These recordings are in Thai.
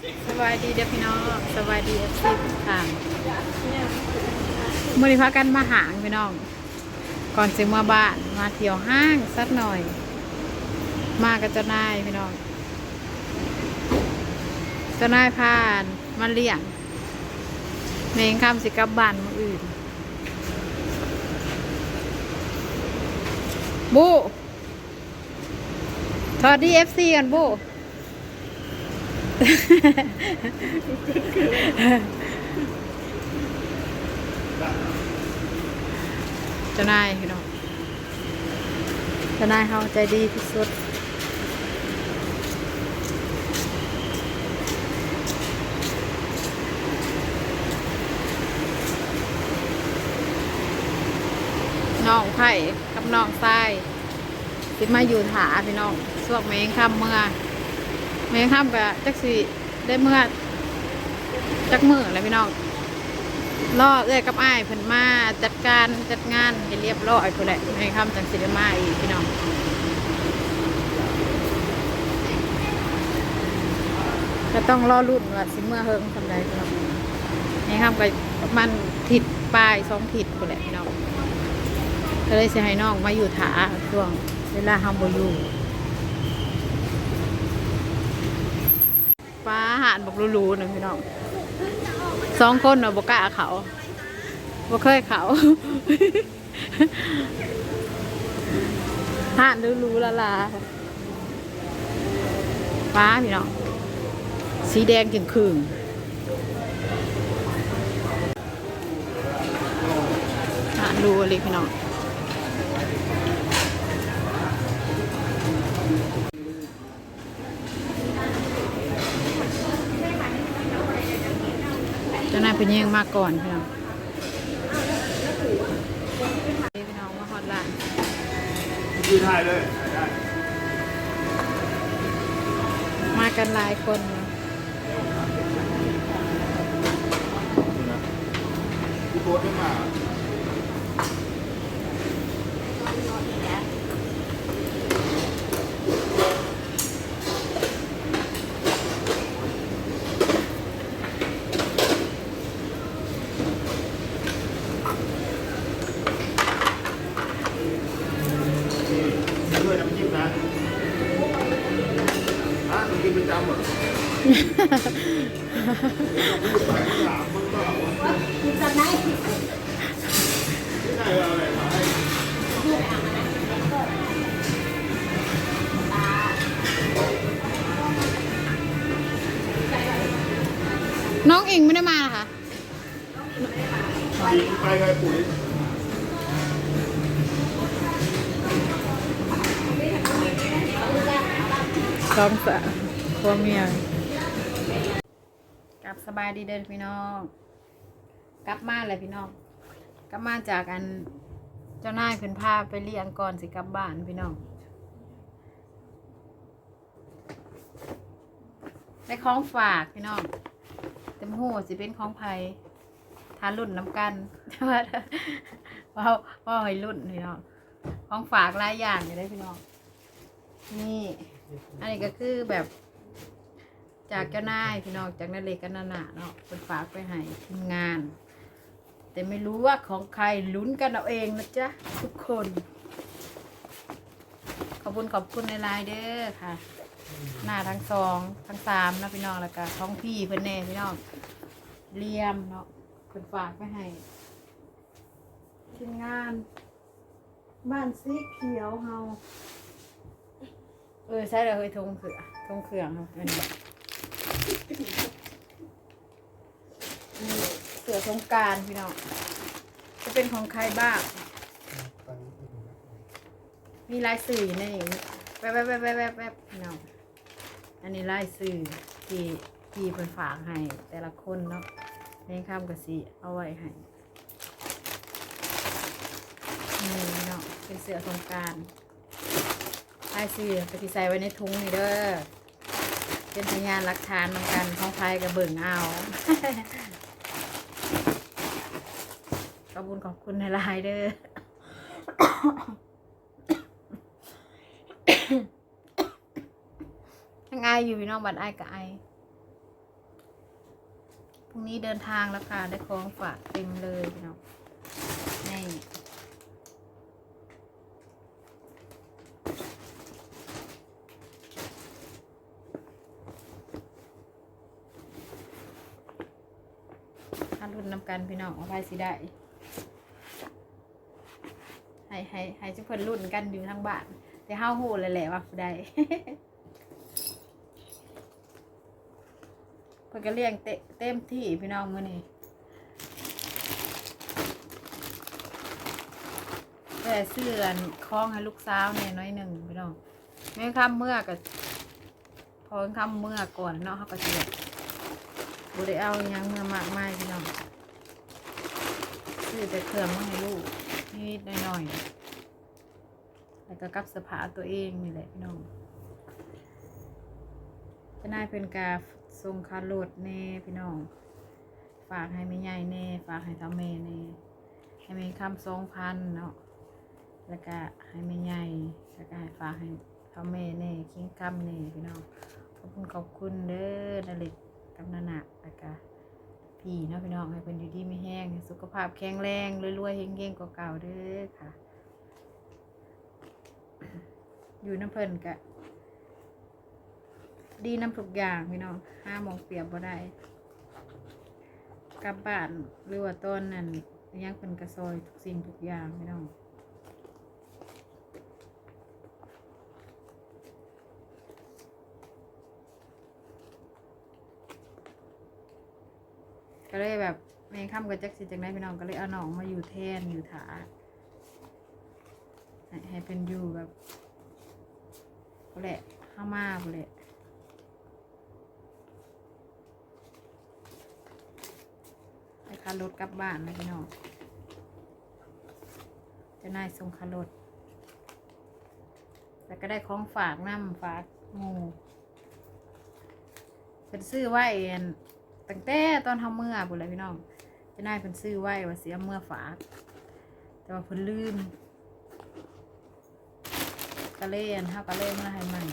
สวัสดีเด้อพี่น้องสวัสดีเอฟซีทุกท่านมื่อนี้พากันมาหางพี่น้อง ก่อนจะมาบ้านมาเที่ยวห้างสักหน่อย มากับเจ้านายพี่น้องเจ้านายพานมาเลี้ยงเมงคำสิกับบ้านมืออื่นบูสวัสดีเอฟซีกันบู เจ้านายพี่น้องเจ้านายเขาใจดีที่สุดน้องไผ่กับน้องทรายสิมาอยู่ถาพี่น้องสวกเมงคำเมื่อ เมงคำกับจักสิได้เมื่อจักมืออะไรพี่น้องล่อเอ้อยกับอ้ายเพิ่นมาจัดการจัดงานให้เรียบร้อยพุ่นแหละให้คำจังสิได้มาอีกพี่น้องก็ต้องรอรุ่นว่าสิเมื่อเฮิงทำไรพี่น้องให้คำไปประมาณถิดปลายสองถิดพุ่นแหละพี่น้องก็เลยสิให้น้องมาอยู่ถาช่วงเวลาเฮาบ่อยู่ฟ้าหานบอกรู้ๆนะพี่น้องสองคนเนาะบกล้าเขาบ่เคยเขาห่านรู้รู้ละลาฟ้าพี่น้องสีแดงจึงคืงห่านรู้เลยพี่น้อง เจ้านายเป็นยังมาก่อนพี่น้องพี่น้องมาฮอดร้านยืนถ่ายเลยถ่ายได้มากันหลายคนเนอะพี่โบ๊ทไม่มา น้องเองไม่ได้มาเหรอคะไปไงปุ๋ยสองสาวพัวเมีย ลับสบายดีเดินพี่น้อง กลับมาเลยพี่น้อง กลับมาจากอันเจ้านายเพิ่นพาไปเลี้ยงก่อนสิกลับบ้านพี่น้อง ได้ของฝากพี่น้อง เต็มหูสิเป็นของไผ่ทานรุ่นน้ำกันว่าว่าให้รุ่นพี่น้อง ของฝากหลายอย่างอยู่ได้พี่น้อง นี่ อันนี้ก็คือแบบ จากเจ้านายพี่น้องจากนาเล็กกันนาหนาเนาะเป็นฝากไปให้ทีมงาน แต่ไม่รู้ว่าของใครลุ้นกันเอาเองนะจ๊ะทุกคน ขอบคุณขอบคุณในไลน์เด้อค่ะ หน้าทั้งสองทั้งสามนะพี่น้องแล้วก็ท้องพี่เพื่อนแน่พี่น้องเลียมเนาะเป็นฝากไปให้ทีมงาน บ้านสีเขียวเฮาเออใช่เลยเฮ้ยทงเขือทงเขืองครับเนแบบ นี่เสือสงกรารพี่น้องจะเป็นของใครบ้าง มีลายสื่อในนี้แวบแวบแวบแวบแวบแวบพี่น้องอันนี้ลายสื่อที่ที่เพิ่นฝากให้แต่ละคนเนาะในข้ามกับสีเอาไว้ให้นี่พี่น้องเป็นเสือสงกรารไอ้สิไปที่ใส่ไว้ในถุงนี่เด้อ เป็นพยานหลักฐานเหมือนกันของไฟกับเบิ่งเอาขอบคุณขอบคุณในไลน์เด้อทั้งไออยู่พี่น้องบัดไอกับไอพรุ่งนี้เดินทางแล้วค่ะ ได้ของฝากเต็มเลยพี่น้องนี่ถ้ารุ่นนำ กันพี่น้องเอาไปสิได้ให้ให้ให้ทุกคนรุ่นกันอยู่ทางบ้านแต่ห้าหูเลยแหละว่าผู้ใดเพิ่นก็เลี้ยงเตเต็มที่พี่น้องมื้อนี้แต่เสื้อนคล้องให้ลูกสาวเนี่ยน้อยหนึ่งพี่น้องแม่คำเมื่อก็พอคำเมื่อก่อนเนาะเขาก็สิแบบบ่ได้เอายังเมื่อมากมายพี่น้อง ซื้อแต่เครื่องมาให้ลูกนิดหน่อยแล้วก็กับสภาตัวเองนี่แหละพี่น้องจะนายเป็นกาทรงคาโรดแน่พี่น้อง ฝากให้แม่ใหญ่แน่ ฝากให้ทำแม่แน่ ให้แม่คำสองพันเนาะ แล้วก็ให้แม่ใหญ่แล้วก็ฝากให้ทำแม่แน่คิงคำแน่พี่น้องขอบคุณขอบคุณเด้อนาเล็กกับนานะแล้วก็ พี่เนาะพี่น้องให้เป็นอยู่ดีไม่แห้งสุขภาพแข็งแรงรวยๆเฮงๆกว่าเก่าเด้อค่ะ อยู่น้ำเพลินกะดีน้ำทุกอย่างพี่น้องห้ามองเปรียบบ่ได้กลับบ้านหรือว่าต้นนั่นยังเป็นกระซอยทุกสิ่งทุกอย่างพี่น้อง ก็เลยแบบแม่ค่ำกับแจักสิจังได้พี่น้องก็เลยเอาหนองมาอยู่แทนอยู่ถาให้เป็นอยู่แบบก็แหละข้ามาก็แหละไปคารถกลับบ้านนะพี่น้องเจะนายส่งคารถแล้วก็ได้ของฝากน้ำฝากหมูเป็นซื้อไว้อัน ตั้งแต่ตอนทำเมื่อบุเลยพี่น้องจะนายเป็นซื้อไว้ว่าเสียเมื่อฝากแต่ว่าเพิ่นลืมกระเล่นเฮากระเล่นมาให้มัน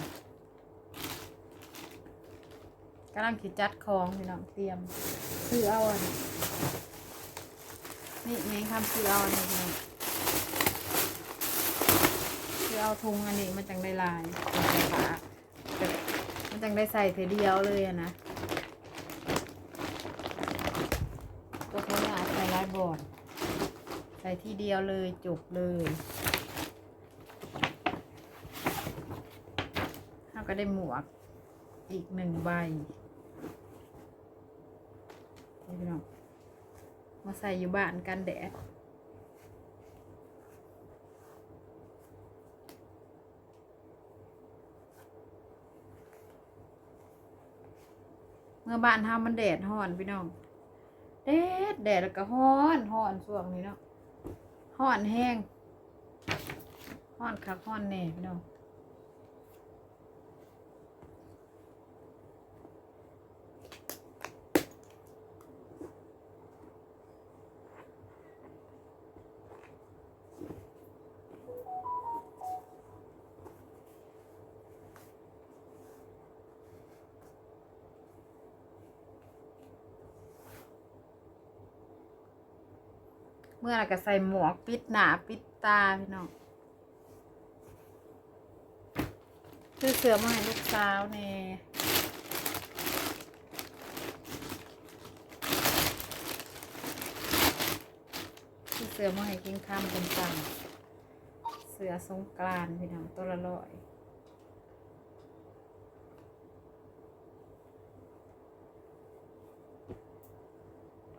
กำลังคิดจัดของพี่น้องเตรียมซื้อเอาอันนี่ไงคำซื้อเอาอันนี้พี่น้องซื้อเอาทุงอันนี้มันจังได้ลายมันจังฝาแบบมันจังได้ใส่เทเดียวเลยอะนะตัวเขาเนี่ยใส่ลายบอร์ดใส่ทีเดียวเลยจบเลยเขาก็ได้หมวกอีกหนึ่งใบนี่พี่น้องมาใส่อยู่บ้านกันแดดเมื่อบ้านทามันแดดฮ้อนพี่น้อง แดดแดดแล้วก็ห้อนห้อนช่วงนี้เนาะห้อนแห้งห้อนคักห้อนแน่พี่น้อง เมื่อไรก็ใส่หมวกปิดหนาปิดตาพี่น้องซื้อเสื้อมาให้ลูกสาวเนี่ยซื้อเสื้อมาให้กินข้ามเป็นตังเสื้อสงกรานต์พี่น้องตัวละร้อย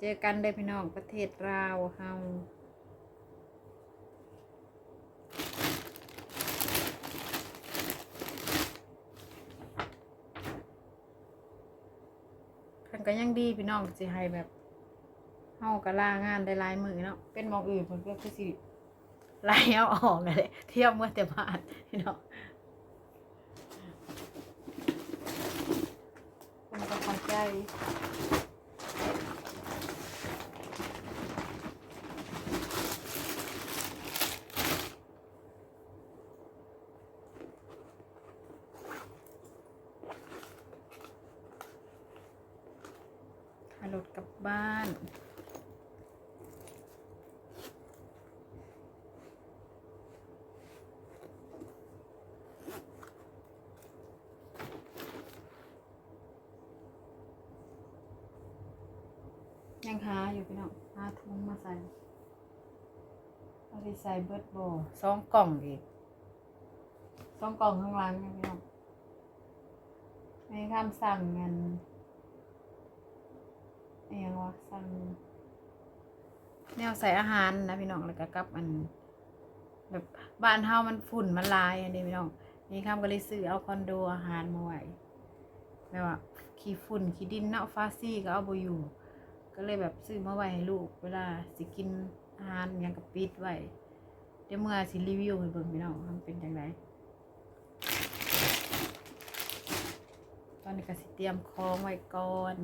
เจอกันได้พี่น้องประเทศลาวเฮาเพิ่นก็ยังดีพี่น้องสิให้แบบเฮาก็ลางานได้หลายมือเนาะเป็นมองอื่นเพิ่นก็คือสิไล่เอาออกเลยเที่ยวเมื่อแต่บ้านพี่น้องเพิ่นก็เข้าใจ ข เอาร ถกลับบ้าน ยังหาอยู่พี่น้องหาถุงมาใส่เอาไปใส่เบิร์ดโบสองกล่องอีกสองกล่องข้างหล่างนะพี่น้องในคำสั่งเงินอะไรยังวะ สั่งแนวใส่อาหารนะพี่น้องแล้วก็กับอัน แบบบ้านเฮามันฝุ่นมันลายอันนี้พี่น้องนี่คำก็เลยซื้อเอาคอนโดอาหารมาไว้แบบว่าขี้ฝุ่นขี้ดินเนาะฟาซี่ก็เอาบอยู่ ก็เลยแบบซื้อมาไว้ให้ลูก เวลาสิกินอาหารยังกับปิดไว้เดี๋ยวเมื่อสิรีวิวให้เบิ่งพี่น้องมันเป็นจังไดตอนนี้ก็สิเตรียมของไว้ก่อน